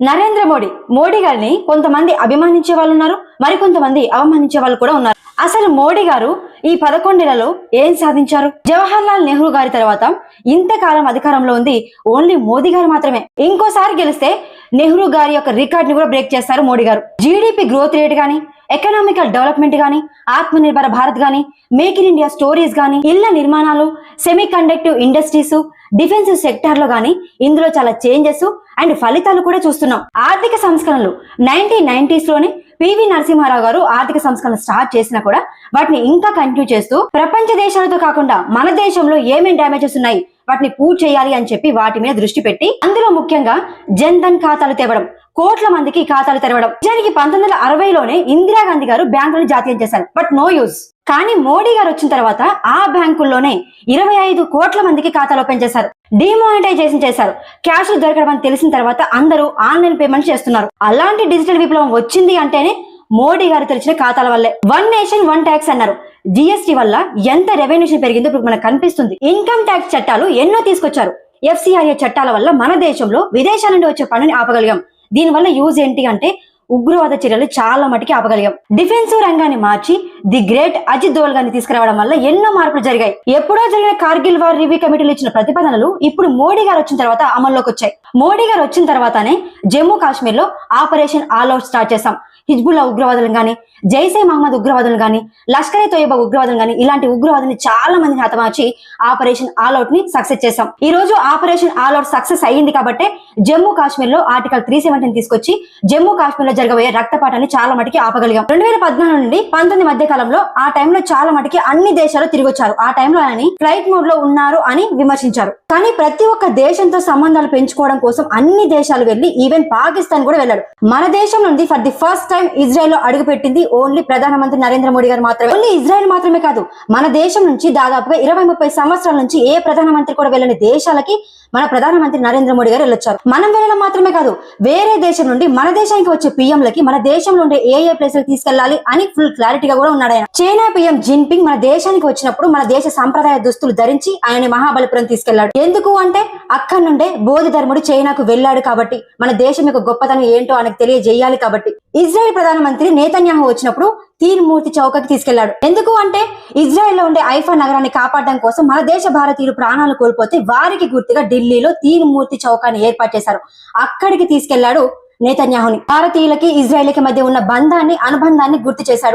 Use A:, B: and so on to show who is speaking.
A: నరేంద్ర మోడీ మోడీ గారిని కొంతమంది అభిమానించే వాళ్ళు ఉన్నారు మరికొంతమంది అవమానించే వాళ్ళు కూడా ఉన్నారు. అసలు మోడీ గారు ఈ పదకొండేళ్ళలో ఏం సాధించారు? జవహర్ లాల్ నెహ్రూ గారి తర్వాత ఇంతకాలం అధికారంలో ఉంది ఓన్లీ మోదీ గారు మాత్రమే. ఇంకోసారి గెలిస్తే నెహ్రూ గారి యొక్క రికార్డ్ని కూడా బ్రేక్ చేస్తారు మోడీ గారు. జీడిపి గ్రోత్ రేట్ గానీ ఎకనామికల్ డెవలప్మెంట్ గానీ ఆత్మనిర్భర భారత్ గానీ మేక్ ఇన్ ఇండియా స్టోరీస్ గానీ ఇళ్ళ నిర్మాణాలు సెమీ కండక్టివ్ ఇండస్ట్రీస్ డిఫెన్స్ సెక్టార్లో గానీ ఇందులో చాలా చేంజెస్ అండ్ ఫలితాలు కూడా చూస్తున్నాం. ఆర్థిక సంస్కరణలు నైన్టీన్ నైన్టీస్లోనే పివి నరసింహారావు గారు ఆర్థిక సంస్కరణ స్టార్ట్ చేసినా కూడా వాటిని ఇంకా కంటిన్యూ చేస్తూ ప్రపంచ దేశాలతో కాకుండా మన దేశంలో ఏమేం డ్యామేజెస్ ఉన్నాయి? వాటిని పూర్తి చేయాలి అని చెప్పి వాటి మీద దృష్టి పెట్టి అందులో ముఖ్యంగా జన్ ధన్ ఖాతాలు తెవడం కోట్ల మందికి ఖాతాలు తెరవడం. నిజానికి పంతొమ్మిది వందల అరవైలోనే ఇందిరాగాంధీ గారు బ్యాంకులను జాతీయం చేశారు బట్ నో యూజ్ కానీ మోడీ గారు వచ్చిన తర్వాత ఆ బ్యాంకుల్లోనే ఇరవై ఐదు కోట్ల మందికి ఖాతాలు ఓపెన్ చేశారు డిమానిటైజేషన్ చేశారు క్యాష్ దొరకడం అని తెలిసిన తర్వాత అందరూ ఆన్లైన్ పేమెంట్ చేస్తున్నారు. అలాంటి డిజిటల్ విప్లవం వచ్చింది అంటేనే మోడీ గారు తెరిచిన ఖాతాల వల్లే. వన్ నేషన్ వన్ ట్యాక్స్ అన్నారు. జిఎస్టీ వల్ల ఎంత రెవెన్యూషన్ పెరిగిందో ఇప్పుడు మనకు కనిపిస్తుంది. ఇన్కమ్ ట్యాక్స్ చట్టాలు ఎన్నో తీసుకొచ్చారు. ఎఫ్సిఆర్ఏ చట్టాల వల్ల మన దేశంలో విదేశాల నుండి వచ్చే పనిని ఆపగలిగాం. దీనివల్ల యూజ్ ఏంటి అంటే ఉగ్రవాద చర్యలు చాలా మటుకి ఆపగలిగాం. డిఫెన్స్ రంగాన్ని మార్చి ది గ్రేట్ అజిత్ దోవల్ గారిని తీసుకురావడం వల్ల ఎన్నో మార్పులు జరిగాయి. ఎప్పుడో జరిగిన కార్గిల్ వార్ రివ్యూ కమిటీలు ఇచ్చిన ప్రతిపాదనలు ఇప్పుడు మోడీ గారు వచ్చిన తర్వాత అమల్లోకి వచ్చాయి. మోడీ గారు వచ్చిన తర్వాతనే జమ్మూ కాశ్మీర్లో ఆపరేషన్ ఆల్ అవుట్ స్టార్ట్ చేశాం. హిజ్బుల్లా ఉగ్రవాదులను గాని జైసే మహమ్మద్ ఉగ్రవాదులను గాని లష్కరే తోయబా ఉగ్రవాదులను గాని ఇలాంటి ఉగ్రవాదుని చాలా మందిని హతమార్చి ఆపరేషన్ ఆల్ అవుట్ని సక్సెస్ చేశాం. ఈ రోజు ఆపరేషన్ ఆల్ అవుట్ సక్సెస్ అయ్యింది కాబట్టి జమ్మూ కాశ్మీర్లో ఆర్టికల్ త్రీ సెవెంటీని తీసుకొచ్చి జమ్మూ కాశ్మీర్లో జరగబోయే రక్తపాటాన్ని చాలా మటుకి ఆపగలిగాం. రెండు వేల పద్నాలుగు నుండి పంతొమ్మిది మధ్య కాలంలో ఆ టైంలో చాలా మటుకి అన్ని దేశాలు తిరిగి వచ్చారు ఆ టైంలో ఆయన ఫ్లైట్ మోడ్లో ఉన్నారు అని విమర్శించారు. కానీ ప్రతి ఒక్క దేశంతో సంబంధాలు పెంచుకోవడం కోసం అన్ని దేశాలు వెళ్ళి ఈవెన్ పాకిస్తాన్ కూడా వెళ్ళాడు. మన దేశం నుండి ఫర్ ది ఫస్ట్ టైం ఇజ్రాయెల్లో అడుగు పెట్టింది ఓన్లీ ప్రధానమంత్రి నరేంద్ర మోడీ గారు మాత్రమే. ఓన్లీ ఇజ్రాయెల్ మాత్రమే కాదు మన దేశం నుంచి దాదాపుగా ఇరవై ముప్పై సంవత్సరాల నుంచి ఏ ప్రధానమంత్రి కూడా వెళ్ళని దేశాలకి మన ప్రధానమంత్రి నరేంద్ర మోడీ గారు వెళ్ళొచ్చారు. మనం వెళ్ళడం మాత్రమే కాదు వేరే దేశం నుండి మన దేశానికి వచ్చే పిఎంలకి మన దేశంలో ఉండే ఏ ఏ ప్లేస్ తీసుకెళ్ళాలి అని ఫుల్ క్లారిటీగా కూడా ఉన్నాడు ఆయన. చైనా పిఎం జిన్పింగ్ మన దేశానికి వచ్చినప్పుడు మన దేశ సంప్రదాయ దుస్తులు ధరించి ఆయన మహాబలిపురం తీసుకెళ్ళాడు. ఎందుకు అంటే అక్కడి నుండే బోధి ధర్ముడు చైనాకు వెళ్ళాడు కాబట్టి మన దేశం యొక్క గొప్పతనం ఏంటో ఆయనకు తెలియజేయాలి కాబట్టి. ఇజ్రాయెల్ ప్రధానమంత్రి నేతన్యాహు వచ్చినప్పుడు తీర్మూర్తి చౌకకి తీసుకెళ్ళాడు. ఎందుకు అంటే ఇజ్రాయెల్లో ఉండే ఐఫా నగరాన్ని కాపాడడం కోసం మన దేశ భారతీయులు ప్రాణాలు కోల్పోతే వారికి గుర్తుగా ఢిల్లీలో తీర్మూర్తి చౌకాన్ని ఏర్పాటు చేశారు. అక్కడికి తీసుకెళ్ళాడు నేతన్యాహుని. భారతీయులకి ఇజ్రాయెల్కి మధ్య ఉన్న బంధాన్ని అనుబంధాన్ని గుర్తు చేశాడు.